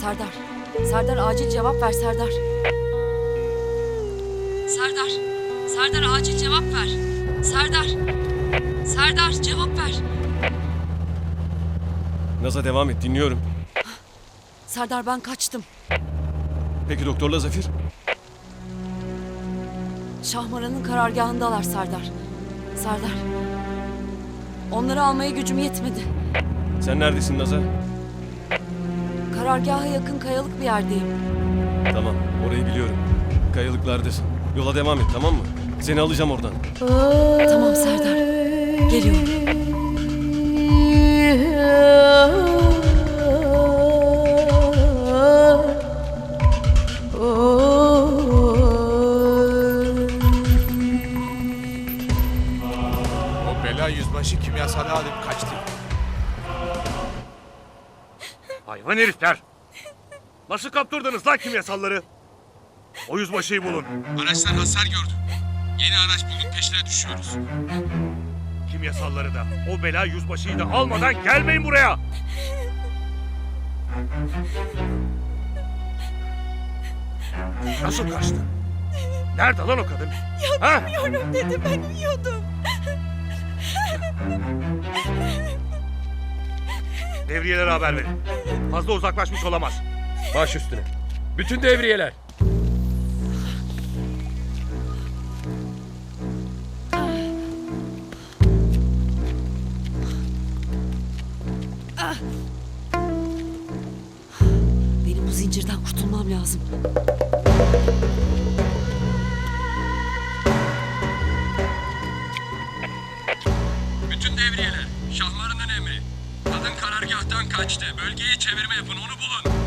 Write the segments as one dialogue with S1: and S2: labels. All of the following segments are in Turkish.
S1: Serdar. Serdar acil cevap ver Serdar. Serdar. Serdar acil cevap ver. Serdar. Serdar cevap ver.
S2: Naza devam et dinliyorum.
S1: Serdar ben kaçtım.
S2: Peki doktorla Zafir?
S1: Şahmaran'ın karargahındalar Serdar. Serdar. Onları almaya gücüm yetmedi.
S2: Sen neredesin Naza?
S1: Karargaha yakın kayalık bir yerdeyim.
S2: Tamam orayı biliyorum. Kayalıklardasın. Yola devam et tamam mı? Seni alacağım oradan.
S1: Tamam Serdar. Geliyorum.
S3: O bela yüzbaşı kimyasalı alıp kaçtı.
S4: Hayvan herifler! Nasıl kaptırdınız lan kimyasalları? O yüzbaşıyı bulun.
S3: Araçlar hasar gördü. Yeni araç bulduk peşine düşüyoruz.
S4: Kimyasalları da, o bela yüzbaşıyı da almadan gelmeyin buraya! Nasıl kaçtı? Nerede lan o kadın? ha?
S1: Bilmiyorum dedi ben uyuyordum.
S4: Devriyelere haber verin. Fazla uzaklaşmış olamaz.
S5: Baş üstüne. Bütün devriyeler.
S1: Benim bu zincirden kurtulmam lazım.
S5: Kaçtı. Bölgeye çevirme yapın onu bulun.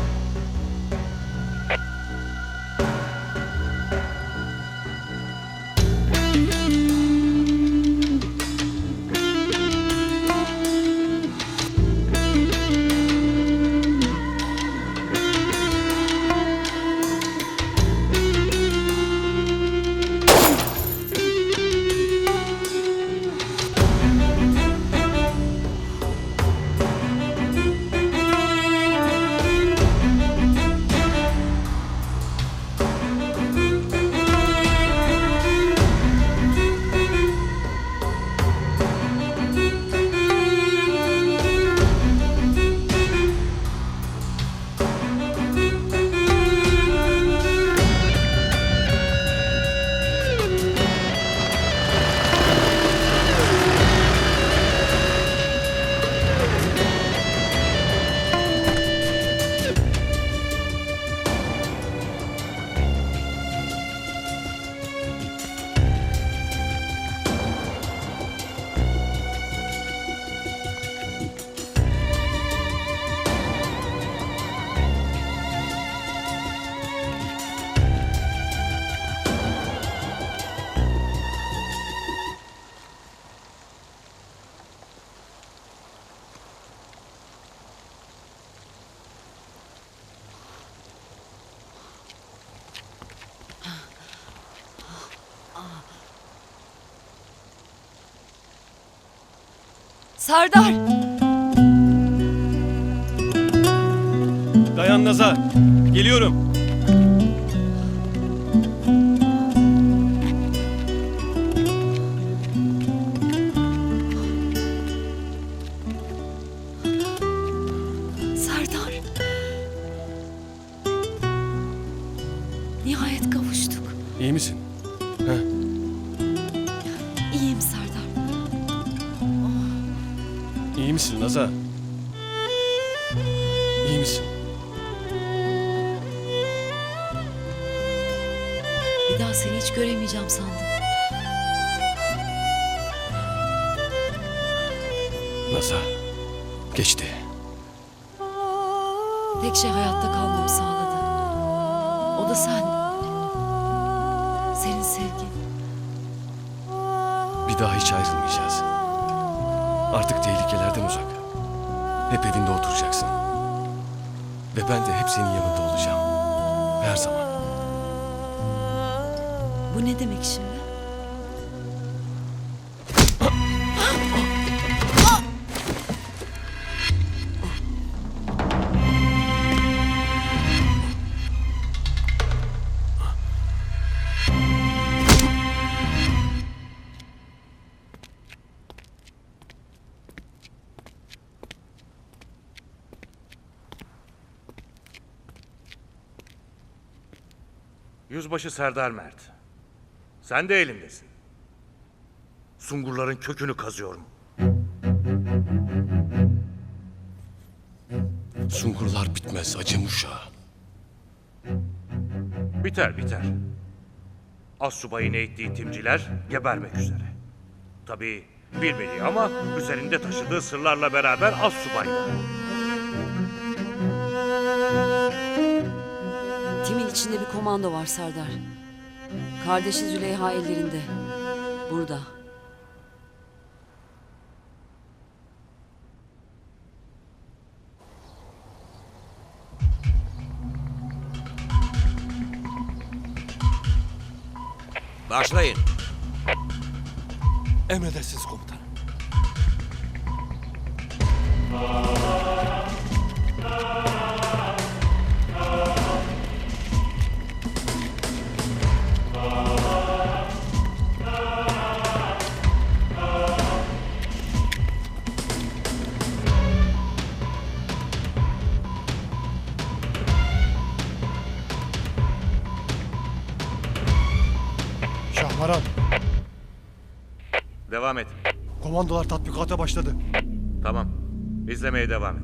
S1: Serdar!
S2: Dayan Naza. Geliyorum.
S1: Serdar! Nihayet kavuştuk.
S2: İyi misin? Heh, misin Naza? İyi misin?
S1: Bir daha seni hiç göremeyeceğim sandım.
S2: Naza. Geçti.
S1: Tek şey hayatta kalmamı sağladı. O da sen. Senin sevgin.
S2: Bir daha hiç ayrılmayacağız. Artık tehlikelerden uzak. Hep evinde oturacaksın. Ve ben de hep senin yanında olacağım. Her zaman.
S1: Bu ne demek şimdi?
S4: Yüzbaşı Serdar Mert. Sen de elindesin. Sungurların kökünü kazıyorum.
S2: Sungurlar bitmez uşağı.
S4: Biter biter. Assubayın eğittiği timciler gebermek üzere. Tabii bilmediği ama üzerinde taşıdığı sırlarla beraber assubay da.
S1: İçinde bir komando var Serdar. Kardeşi Züleyha ellerinde. Burada.
S5: Başlayın.
S2: Emredersiniz komutanım.
S6: Şahmaran,
S4: Devam et.
S6: komandolar tatbikata başladı.
S4: Tamam. İzlemeye devam et.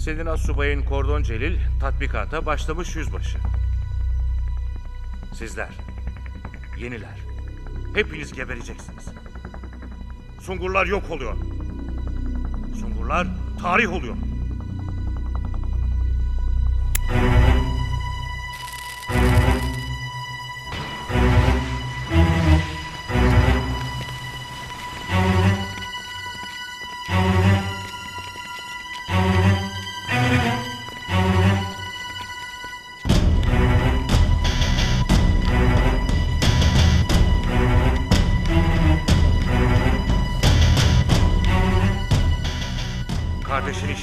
S4: Senin assubayın Kordon Celil tatbikata başlamış yüzbaşı. Sizler, yeniler, hepiniz gebereceksiniz. Sungurlar yok oluyor. Sungurlar tarih oluyor.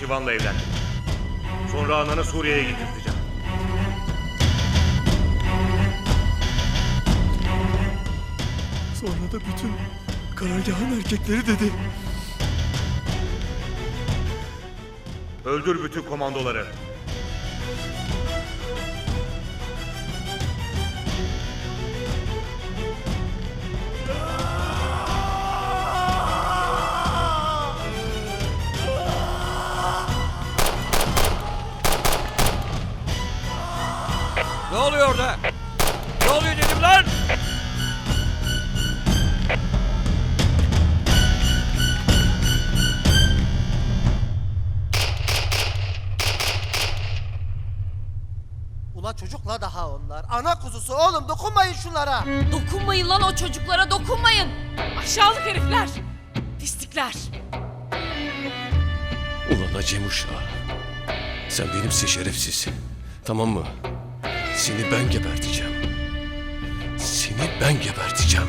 S4: Kardeşini Şivan'la evlendi. Sonra ananı Suriye'ye getirteceğim.
S2: Sonra da bütün karargahın erkekleri dedi.
S4: Öldür bütün komandoları.
S5: Ne oluyor orada? Ne oluyor dedim lan?
S7: Ula çocukla daha onlar. Ana kuzusu oğlum dokunmayın şunlara.
S1: Dokunmayın lan o çocuklara dokunmayın.
S8: Aşağılık herifler. Pislikler.
S2: Ulan acem uşağı. Sen benimse şerefsiz. Tamam mı? Seni ben geberteceğim. Seni ben geberteceğim.